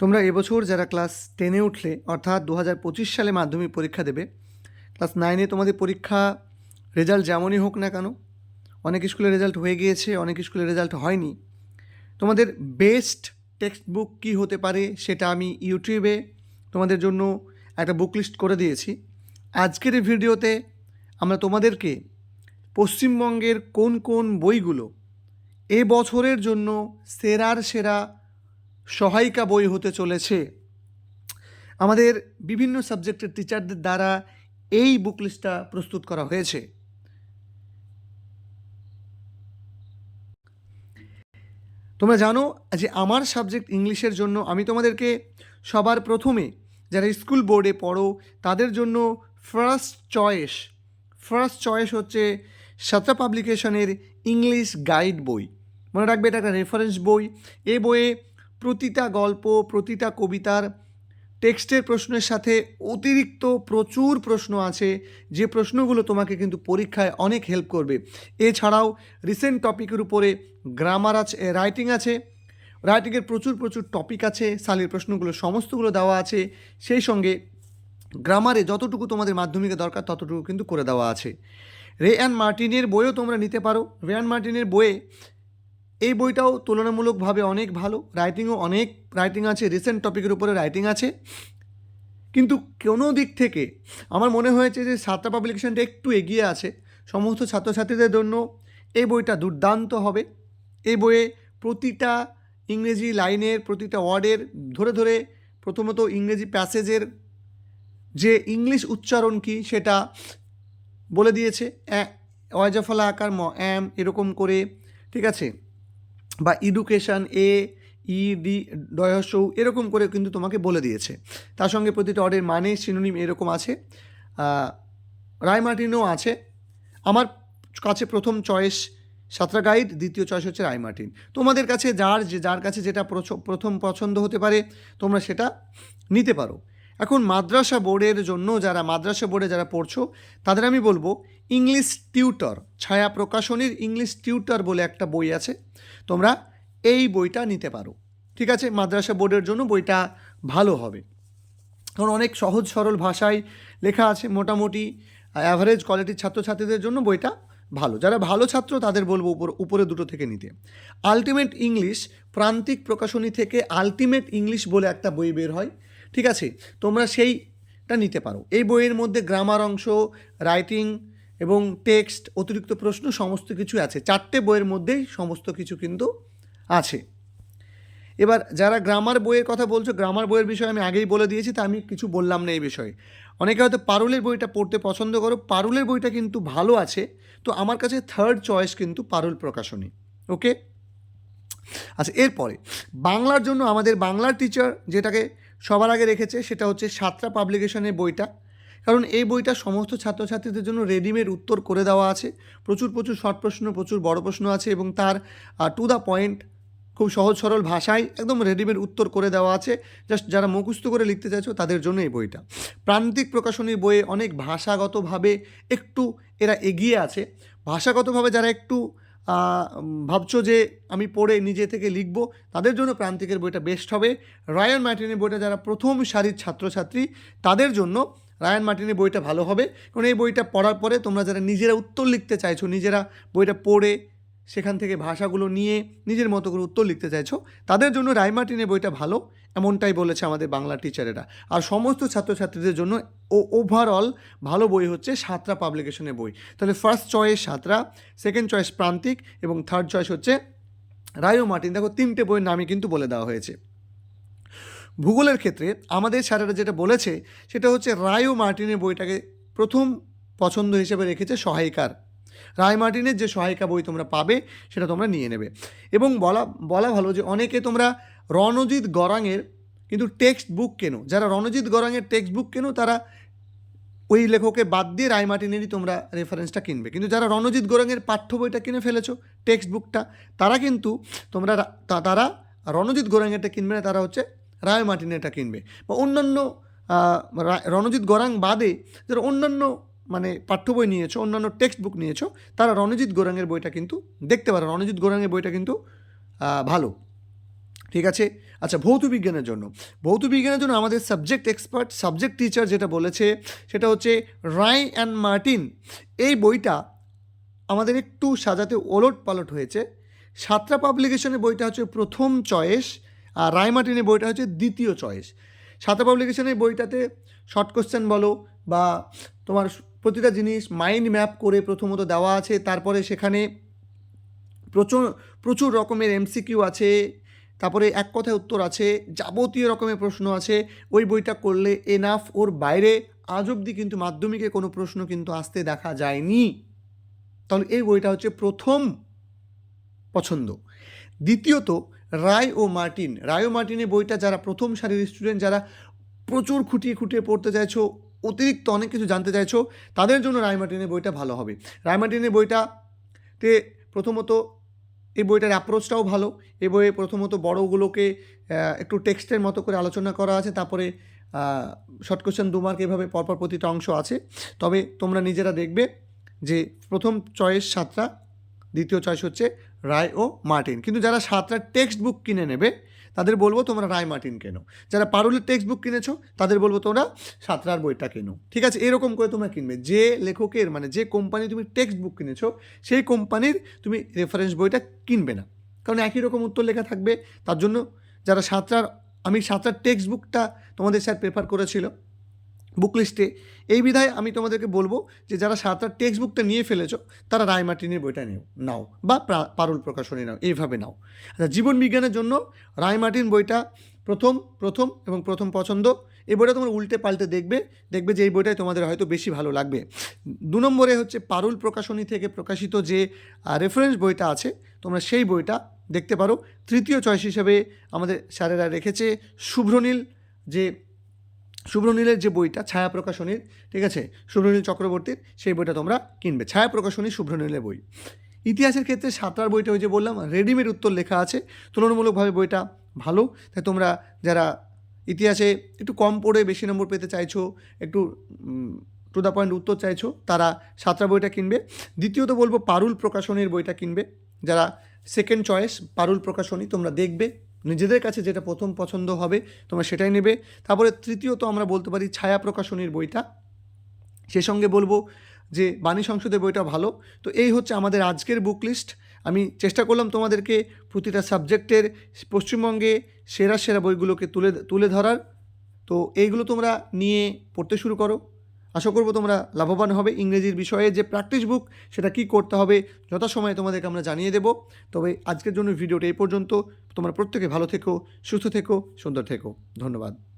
তোমরা এবছর যারা ক্লাস টেনে উঠলে, অর্থাৎ দু হাজার পঁচিশ সালে মাধ্যমিক পরীক্ষা দেবে, ক্লাস নাইনে তোমাদের পরীক্ষা রেজাল্ট যেমনই হোক না কেন, অনেক স্কুলের রেজাল্ট হয়ে গিয়েছে, অনেক স্কুলে রেজাল্ট হয়নি। তোমাদের বেস্ট টেক্সট বুক কী হতে পারে সেটা আমি ইউটিউবে তোমাদের জন্য একটা বুক লিস্ট করে দিয়েছি। আজকের ভিডিওতে আমরা তোমাদেরকে পশ্চিমবঙ্গের কোন কোন বইগুলো এ বছরের জন্য সেরার সেরা সহায়িকা বই হতে চলেছে। আমাদের বিভিন্ন সাবজেক্টের টিচারদের দ্বারা এই বুক লিস্টটা প্রস্তুত করা হয়েছে। তোমরা জানো যে আমার সাবজেক্ট ইংলিশের জন্য আমি তোমাদেরকে সবার প্রথমে যারা স্কুল বোর্ডে পড়ো তাদের জন্য ফার্স্ট চয়েস ফার্স্ট চয়েস হচ্ছে সাতরা পাবলিকেশনের ইংলিশ গাইড বই। মনে রাখবে এটা একটা রেফারেন্স বই। এ বইয়ে প্রতিটা গল্প, প্রতিটা কবিতার টেক্সটের প্রশ্নের সাথে অতিরিক্ত প্রচুর প্রশ্ন আছে। যে প্রশ্নগুলো তোমাকে কিন্তু পরীক্ষায় অনেক হেল্প করবে। এছাড়াও রিসেন্ট টপিকের উপরে গ্রামার আছে রাইটিং আছে। রাইটিংয়ের প্রচুর প্রচুর টপিক আছে। সালের প্রশ্নগুলো সমস্তগুলো দেওয়া আছে। সেই সঙ্গে গ্রামারে যতটুকু তোমাদের মাধ্যমিকে দরকার, ততটুকু কিন্তু করে দেওয়া আছে। রে অ্যান্ড মার্টিনের বইও তোমরা নিতে পারো। রে অ্যান্ড মার্টিনের বইয়ে এই বইটাও তুলনামূলকভাবে অনেক ভালো। রাইটিংও অনেক রাইটিং আছে রিসেন্ট টপিকের উপরে রাইটিং আছে। কিন্তু কোনো দিক থেকে আমার মনে হয়েছে যে সাতটা পাবলিকেশনটা একটু এগিয়ে আছে। সমস্ত ছাত্রছাত্রীদের জন্য এই বইটা দুর্দান্ত হবে। এই বইয়ে প্রতিটা ইংরেজি লাইনের, প্রতিটা ওয়ার্ডের ধরে ধরে প্রথমত ইংরেজি প্যাসেজের যে ইংলিশ উচ্চারণ কী সেটা বলে দিয়েছে। অয়জাফলা আকার ম অ্যাম এরকম করে, ঠিক আছে? বা এডুকেশান এ ই ডি ডয়সৌ এরকম করে কিন্তু তোমাকে বলে দিয়েছে। তার সঙ্গে প্রতিটা অর্ডের মানে সিনোনিম এরকম আছে। রায় মার্টিনও আছে। আমার কাছে প্রথম চয়েস সাঁতরা গাইড দ্বিতীয় চয়েস হচ্ছে রায় মার্টিন। তোমাদের কাছে যার যে, যার কাছে যেটা প্রথম পছন্দ হতে পারে, তোমরা সেটা নিতে পারো। এখন মাদ্রাসা বোর্ডের জন্য যারা, মাদ্রাসা বোর্ডে যারা পড়ছো, তাদের আমি বলব ইংলিশ টিউটর, ছায়া প্রকাশনীর ইংলিশ টিউটর বলে একটা বই আছে। তোমরা এই বইটা নিতে পারো। ঠিক আছে? মাদ্রাসা বোর্ডের জন্য বইটা ভালো হবে। কারণ অনেক সহজ সরল ভাষায় লেখা আছে, মোটামুটি অ্যাভারেজ কোয়ালিটির ছাত্রছাত্রীদের জন্য বইটা ভালো। যারা ভালো ছাত্র, তাদের বলব উপর, উপরে দুটো থেকে নিতে। আলটিমেট ইংলিশ প্রান্তিক প্রকাশনী থেকে আলটিমেট ইংলিশ বলে একটা বই বের হয়। ঠিক আছে? তোমরা সেইটা নিতে পারো। এই বইয়ের মধ্যে গ্রামার অংশ, রাইটিং এবং টেক্সট, অতিরিক্ত প্রশ্ন সমস্ত কিছু আছে। চারটে বইয়ের মধ্যেই সমস্ত কিছু কিন্তু আছে। এবার যারা গ্রামার বইয়ের কথা বলছো, গ্রামার বইয়ের বিষয়ে আমি আগেই বলে দিয়েছি, তা আমি কিছু বললাম না এই বিষয়ে। অনেকে হয়তো পারুলের বইটা পড়তে পছন্দ করো। পারুলের বইটা কিন্তু ভালো আছে। তো আমার কাছে থার্ড চয়েস কিন্তু পারুল প্রকাশনী। ওকে আচ্ছা এরপরে, বাংলার জন্য আমাদের বাংলার টিচার যেটাকে সবার আগে রেখেছে সেটা হচ্ছে সাতটা পাবলিকেশনের বইটা। কারণ এই বইটা সমস্ত ছাত্রছাত্রীদের জন্য রেডিমেড উত্তর করে দেওয়া আছে। প্রচুর প্রচুর শর্ট প্রশ্ন, প্রচুর বড় প্রশ্ন আছে এবং তার টু দ্য পয়েন্ট খুব সহজ, সরল ভাষায় একদম রেডিমেড উত্তর করে দেওয়া আছে। জাস্ট যারা মুখস্থ করে লিখতে চাইছো তাদের জন্য এই বইটা। প্রান্তিক প্রকাশনীর বইয়ে অনেক ভাষাগতভাবে একটু এরা এগিয়ে আছে। ভাষাগতভাবে যারা একটু ভাবছ যে আমি পড়ে নিজে থেকে লিখব? তাদের জন্য প্রান্তিকের বইটা বেস্ট হবে। রায়ন মার্টিনের বইটা যারা প্রথম সারির ছাত্রছাত্রী, তাদের জন্য রায়ান মার্টিনের বইটা ভালো হবে। কারণ এই বইটা পড়ার পরে তোমরা যারা নিজেরা উত্তর লিখতে চাইছো, নিজেরা বইটা পড়ে সেখান থেকে ভাষাগুলো নিয়ে নিজের মতো করে উত্তর লিখতে চাইছো, তাদের জন্য রায় মার্টিনের বইটা ভালো। এমনটাই বলেছে আমাদের বাংলা টিচারেরা আর সমস্ত ছাত্রছাত্রীদের জন্য ও ওভারঅল ভালো বই হচ্ছে সাতরা পাবলিকেশনের বই। তাহলে first choice Santra second choice Prantik এবং থার্ড চয়েস হচ্ছে রায়ো মার্টিন। দেখো তিনটে বইয়ের নামই কিন্তু বলে দেওয়া হয়েছে। ভূগোলের ক্ষেত্রে আমাদের স্যারেরা যেটা বলেছে, সেটা হচ্ছে রায়ো মার্টিনের বইটাকে প্রথম পছন্দ হিসেবে রেখেছে সহায়িকার। রায় মার্টিনের যে সহায়িকা বই তোমরা পাবে, সেটা তোমরা নিয়ে নেবে। এবং বলা বলা ভালো যে অনেকে তোমরা রণজিৎ গরাঙের কিন্তু টেক্সট বুক কেনো। যারা রণজিৎ গরাঙের টেক্সট বুক কেনো, তারা ওই লেখকে বাদ দিয়ে রায় মার্টিনেরই তোমরা রেফারেন্সটা কিনবে। কিন্তু যারা রণজিৎ গোরাঙের পাঠ্য বইটা কিনে ফেলেছো, টেক্সট বুকটা, তারা কিন্তু তোমরা তারা রণজিৎ গোরাঙেরটা কিনবে না, তারা হচ্ছে রায় মার্টিনেরটা কিনবে। বা অন্যান্য রণজিৎ গোরাং বাদে, যারা অন্যান্য মানে পাঠ্য বই নিয়েছো, অন্যান্য টেক্সট বুক নিয়েছো, তারা রণজিৎ গোরাঙের বইটা কিন্তু দেখতে পারো। রণজিৎ গোরাঙের বইটা কিন্তু ভালো। ঠিক আছে? আচ্ছা ভৌত বিজ্ঞানের জন্য। ভৌত বিজ্ঞানের জন্য আমাদের সাবজেক্ট এক্সপার্ট সাবজেক্ট টিচার যেটা বলেছে, সেটা হচ্ছে রাই অ্যান্ড মার্টিন। এই বইটা আমাদের একটু সাজাতে ওলট পালট হয়েছে। সাতটা পাবলিকেশনের বইটা হচ্ছে প্রথম চয়েস, আর রায় মার্টিনের বইটা হচ্ছে দ্বিতীয় চয়েস। সাতটা পাবলিকেশনের বইটাতে শর্ট কোশ্চেন বলো, বা তোমার প্রতিটা জিনিস মাইন্ড ম্যাপ করে প্রথমত দেওয়া আছে, তারপরে সেখানে প্রচুর প্রচুর রকমের এমসিকিউ আছে, তারপরে এক কথায় উত্তর আছে, যাবতীয় রকমের প্রশ্ন আছে, ওই বইটা করলে এনাফ ওর বাইরে আজ অবধি কিন্তু মাধ্যমিকে কোনো প্রশ্ন কিন্তু আসতে দেখা যায়নি। তাহলে এই বইটা হচ্ছে প্রথম পছন্দ। দ্বিতীয়ত, রায় ও মার্টিন। রায় ও মার্টিনের বইটা যারা প্রথম সারির স্টুডেন্ট যারা প্রচুর খুঁটিয়ে খুঁটিয়ে পড়তে চাইছো অতিরিক্ত অনেক কিছু জানতে চাইছো, তাদের জন্য রায় মার্টিনের বইটা ভালো হবে। রায় মার্টিনের বইটাতে প্রথমত এই বইটার অ্যাপ্রোচটাও ভালো। এই বইয়ে প্রথমত বড়গুলোকে একটু টেক্সটের মতো করে আলোচনা করা আছে, তারপরে শর্ট কোশ্চেন দু মার্ক এভাবে পরপর প্রতিটা অংশ আছে। তবে তোমরা নিজেরা দেখবে যে প্রথম চয়েস সাতটা, দ্বিতীয় চয়েস হচ্ছে রায় ও মার্টিন। কিন্তু যারা সাতটা টেক্সট বুক কিনে নেবে তাদের বলব তোমরা রায় মার্টিন কেনো। যারা পারুলের টেক্সট বুক কিনেছো, তাদের বলব তোমরা সাঁতরার বইটা কেনো। ঠিক আছে, এরকম করে তোমরা কিনবে। যে লেখকের মানে যে কোম্পানি তুমি টেক্সট বুক কিনেছো, সেই কোম্পানির তুমি রেফারেন্স বইটা কিনবে না। কারণ একই রকম উত্তর লেখা থাকবে। তার জন্য যারা সাঁতরার, আমি সাঁতরার টেক্সট বুকটা তোমাদের স্যার প্রেফার করেছিল। বুক লিস্টে। এই বিধায় আমি তোমাদেরকে বলব যে, যারা সাতটার টেক্সট বুকটা নিয়ে ফেলেছো, তারা রায় মার্টিনের বইটা নিও, নাও, বা প্রা- পারুল প্রকাশনী নাও, এইভাবে নাও। আচ্ছা জীবন বিজ্ঞানের জন্য রায় মার্টিন বইটা প্রথম প্রথম এবং প্রথম পছন্দ। এই বইটা তোমরা উল্টে পাল্টে দেখবে দেখবে যে এই বইটাই তোমাদের হয়তো বেশি ভালো লাগবে। দু নম্বরে হচ্ছে পারুল প্রকাশনী থেকে প্রকাশিত যে রেফারেন্স বইটা আছে, তোমরা সেই বইটা দেখতে পারো। তৃতীয় চয়েস হিসেবে আমাদের স্যারেরা রেখেছে শুভ্রনীল, যে শুভ্রনীলের যে বইটা, ছায়া প্রকাশনীর, ঠিক আছে? শুভ্রনীল চক্রবর্তীর, সেই বইটা তোমরা কিনবে। ছায়া প্রকাশনী শুভ্রনীলের বই। ইতিহাসের ক্ষেত্রে সাঁতরার বইটা ওই যে বললাম, রেডিমেড উত্তর লেখা আছে। তুলনামূলকভাবে বইটা ভালো। তাই তোমরা যারা ইতিহাসে একটু কম পড়ে বেশি নম্বর পেতে চাইছো, একটু টু দ্য পয়েন্ট উত্তর চাইছো, তারা সাঁতরা বইটা কিনবে। দ্বিতীয়ত বলব পারুল প্রকাশনীর বইটা কিনবে। যারা সেকেন্ড চয়েস পারুল প্রকাশনী তোমরা দেখবে। নিজেদের কাছে যেটা প্রথম পছন্দ হবে, তোমরা সেটাই নেবে। তারপরে তৃতীয়ত আমরা বলতে পারি ছায়া প্রকাশনীর বইটা। সে সঙ্গে বলব যে বাণী সংসদের বইটা ভালো। তো এই হচ্ছে আমাদের আজকের বুক লিস্ট আমি চেষ্টা করলাম তোমাদেরকে প্রতিটা সাবজেক্টের পশ্চিমবঙ্গে সেরা সেরা বইগুলোকে তুলে তুলে ধরার। তো এইগুলো তোমরা নিয়ে পড়তে শুরু করো। আশা করব তোমরা লাভবান হবে ইংরেজির বিষয়ে যে প্র্যাকটিস বুক সেটা কি করতে হবে, যথাসময়ে তোমাদেরকে আমরা জানিয়ে দেব। তবে আজকের জন্য ভিডিওটা এই পর্যন্ত। তোমরা প্রত্যেকে ভালো থেকো, সুস্থ থেকো, সুন্দর থেকো। ধন্যবাদ।